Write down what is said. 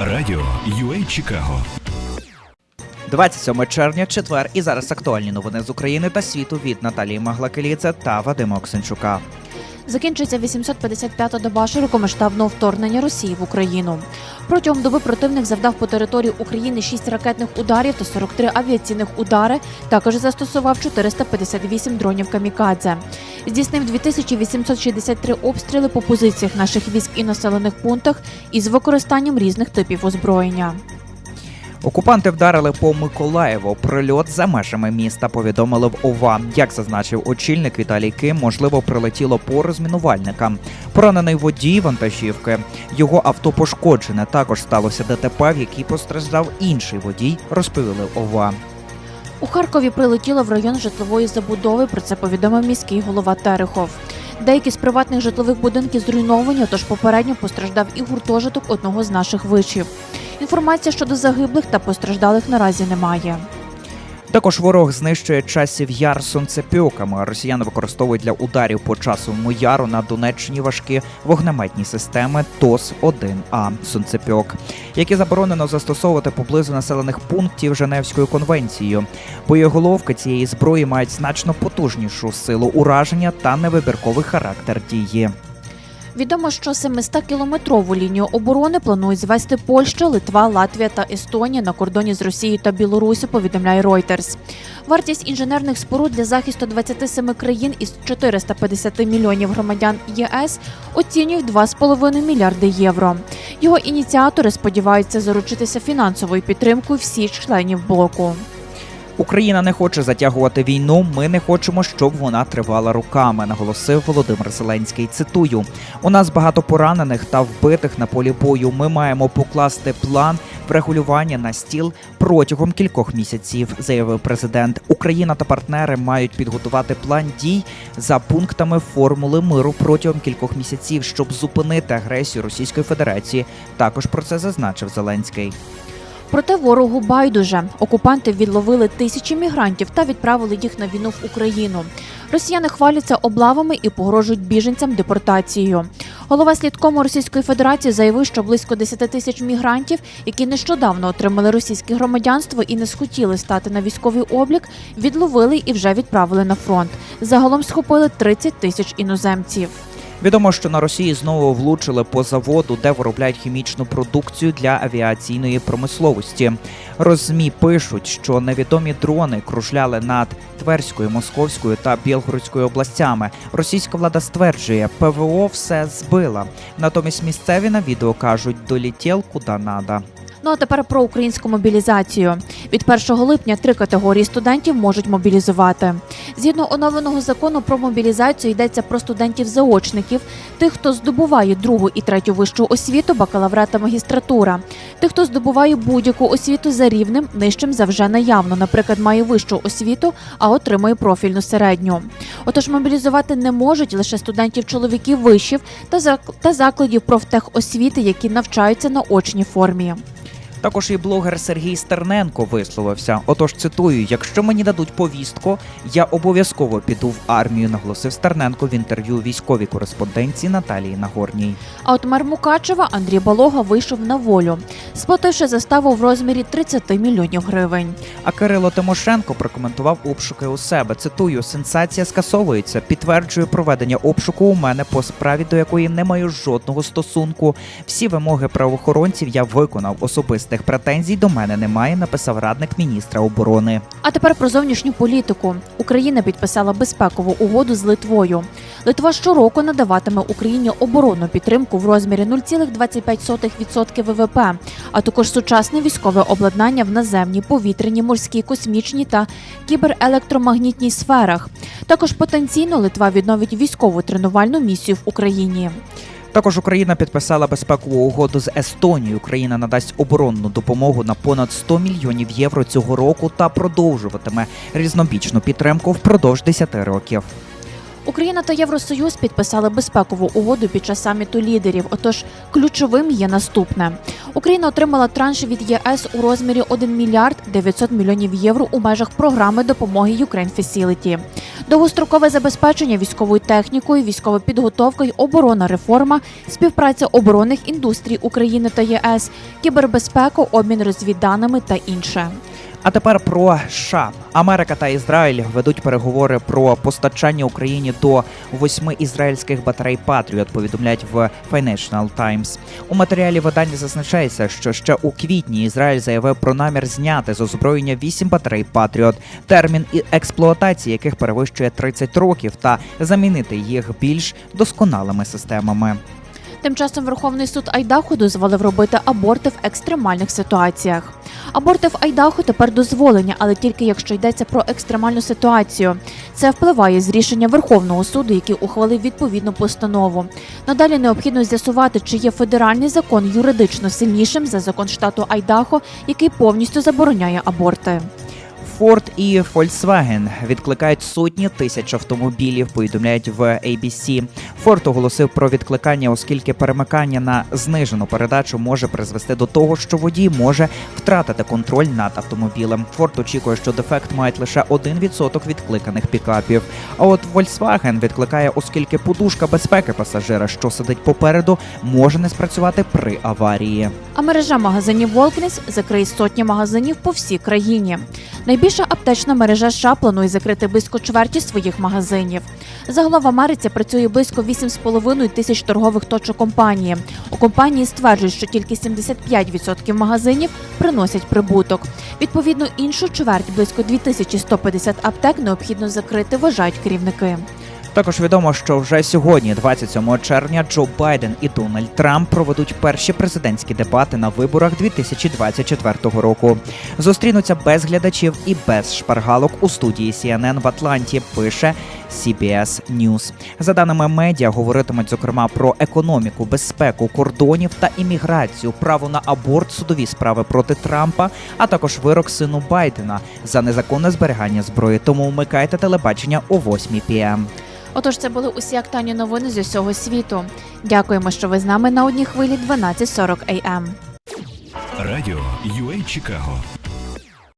Радіо UA Чикаго 27 червня, четвер, і зараз актуальні новини з України та світу від Наталії Маглакеліце та Вадима Оксенчука. Закінчується 855-та доба широкомасштабного вторгнення Росії в Україну. Протягом доби противник завдав по території України 6 ракетних ударів та 43 авіаційних удари. Також застосував 458 дронів камікадзе. Здійснив 2863 обстріли по позиціях наших військ і населених пунктах із використанням різних типів озброєння. Окупанти вдарили по Миколаєву. Прильот за межами міста повідомили в ОВА. Як зазначив очільник Віталій Ким, можливо, прилетіло по розмінувальникам. Поранений водій вантажівки. Його авто пошкоджене. Також сталося ДТП, в якій постраждав інший водій. Розповіли ОВА. У Харкові прилетіло в район житлової забудови. Про це повідомив міський голова Терехов. Деякі з приватних житлових будинків зруйновані, тож попередньо постраждав і гуртожиток одного з наших вишів. Інформація щодо загиблих та постраждалих наразі немає. Також ворог знищує часів яр сонцепьоками. Росіяни використовують для ударів по часовому яру на Донеччині важкі вогнеметні системи ТОС 1 а сонцепьок, які заборонено застосовувати поблизу населених пунктів Женевською конвенцією. Боєголовки цієї зброї мають значно потужнішу силу ураження та невибірковий характер дії. Відомо, що 700-кілометрову лінію оборони планують звести Польща, Литва, Латвія та Естонія на кордоні з Росією та Білорусі, повідомляє Reuters. Вартість інженерних споруд для захисту 27 країн із 450 мільйонів громадян ЄС оцінюють 2,5 мільярди євро. Його ініціатори сподіваються заручитися фінансовою підтримкою всіх членів блоку. Україна не хоче затягувати війну. Ми не хочемо, щоб вона тривала руками, наголосив Володимир Зеленський. Цитую: у нас багато поранених та вбитих на полі бою. Ми маємо покласти план врегулювання на стіл протягом кількох місяців, заявив президент. Україна та партнери мають підготувати план дій за пунктами формули миру протягом кількох місяців, щоб зупинити агресію Російської Федерації. Також про це зазначив Зеленський. Проте ворогу байдуже окупанти відловили тисячі мігрантів та відправили їх на війну в Україну. Росіяни хваляться облавами і погрожують біженцям депортацією. Голова слідкому Російської Федерації заявив, що близько 10 тисяч мігрантів, які нещодавно отримали російське громадянство і не схотіли стати на військовий облік, відловили і вже відправили на фронт. Загалом схопили 30 тисяч іноземців. Відомо, що на Росії знову влучили по заводу, де виробляють хімічну продукцію для авіаційної промисловості. Розмі пишуть, що невідомі дрони кружляли над Тверською, Московською та Білгородською областями. Російська влада стверджує, ПВО все збила. Натомість місцеві на відео кажуть, долітєл куди надо. Ну а тепер про українську мобілізацію. Від 1 липня три категорії студентів можуть мобілізувати. Згідно оновленого закону про мобілізацію йдеться про студентів-заочників, тих, хто здобуває другу і третю вищу освіту, бакалаврат та магістратура, тих, хто здобуває будь-яку освіту за рівнем нижчим за вже наявно, наприклад, має вищу освіту, а отримує профільну середню. Отож, мобілізувати не можуть лише студентів-чоловіків вишів та закладів профтехосвіти, які навчаються на очній формі. Також і блогер Сергій Стерненко висловився. Отож, цитую: якщо мені дадуть повістку, я обов'язково піду в армію, наголосив Стерненко в інтерв'ю військовій кореспонденції Наталії Нагорній. А от мер Мукачева Андрій Балога вийшов на волю, сплативши заставу в розмірі 30 мільйонів гривень. А Кирило Тимошенко прокоментував обшуки у себе. Цитую: сенсація скасовується. Підтверджую проведення обшуку у мене по справі, до якої не маю жодного стосунку. Всі вимоги правоохоронців я виконав. Особистих претензій до мене немає. Написав радник міністра оборони. А тепер про зовнішню політику. Україна підписала безпекову угоду з Литвою. Литва щороку надаватиме Україні оборонну підтримку в розмірі 0,25% ВВП, а також сучасне військове обладнання в наземній, повітряній, морській, космічній та кіберелектромагнітній сферах. Також потенційно Литва відновить військову тренувальну місію в Україні. Також Україна підписала безпекову угоду з Естонією. Україна надасть оборонну допомогу на понад 100 мільйонів євро цього року та продовжуватиме різнобічну підтримку впродовж 10 років. Україна та Євросоюз підписали безпекову угоду під час саміту лідерів. Отож, ключовим є наступне: Україна отримала транш від ЄС у розмірі 1 мільярд 900 мільйонів євро у межах програми допомоги Ukraine Facility. довгострокове забезпечення військовою технікою, військова підготовка й оборона реформа, співпраця оборонних індустрій України та ЄС, кібербезпека, обмін розвідданими та інше. А тепер про США. Америка та Ізраїль ведуть переговори про постачання Україні до восьми ізраїльських батарей Патріот. Повідомляють в Financial Times. У матеріалі видання зазначається, що ще у квітні Ізраїль заявив про намір зняти з озброєння вісім батарей Патріот, термін і експлуатації яких перевищує 30 років, та замінити їх більш досконалими системами. Тим часом Верховний суд Айдахо дозволив робити аборти в екстремальних ситуаціях. Аборти в Айдахо тепер дозволені, але тільки якщо йдеться про екстремальну ситуацію. Це впливає з рішення Верховного суду, який ухвалив відповідну постанову. Надалі необхідно з'ясувати, чи є федеральний закон юридично сильнішим за закон штату Айдахо, який повністю забороняє аборти. Ford і Volkswagen відкликають сотні тисяч автомобілів. Повідомляють в ABC. Ford оголосив про відкликання, оскільки перемикання на знижену передачу може призвести до того, що водій може втратити контроль над автомобілем. Ford очікує, що дефект мають лише 1% відкликаних пікапів. А от Volkswagen відкликає, оскільки подушка безпеки пасажира, що сидить попереду, може не спрацювати при аварії. А мережа магазинів Walgreens закриє сотні магазинів по всій країні. Найбільша аптечна мережа США планує закрити близько чверті своїх магазинів. Загалом в Америці працює близько 8,5 тисяч торгових точок компанії. У компанії стверджують, що тільки 75% магазинів приносять прибуток. Відповідно, іншу чверть близько 2150 аптек необхідно закрити, вважають керівники. Також відомо, що вже сьогодні, 27 червня, Джо Байден і Дональд Трамп проведуть перші президентські дебати на виборах 2024 року. Зустрінуться без глядачів і без шпаргалок у студії CNN в Атланті. Пише CBS News. За даними медіа, говоритимуть зокрема про економіку, безпеку, кордонів та імміграцію, право на аборт, судові справи проти Трампа, а також вирок сину Байдена за незаконне зберігання зброї. Тому вмикайте телебачення о 8 пм. Отож, це були усі актуальні новини з усього світу. Дякуємо, що ви з нами на одній хвилі 12.40 AM. Радіо UA Чикаго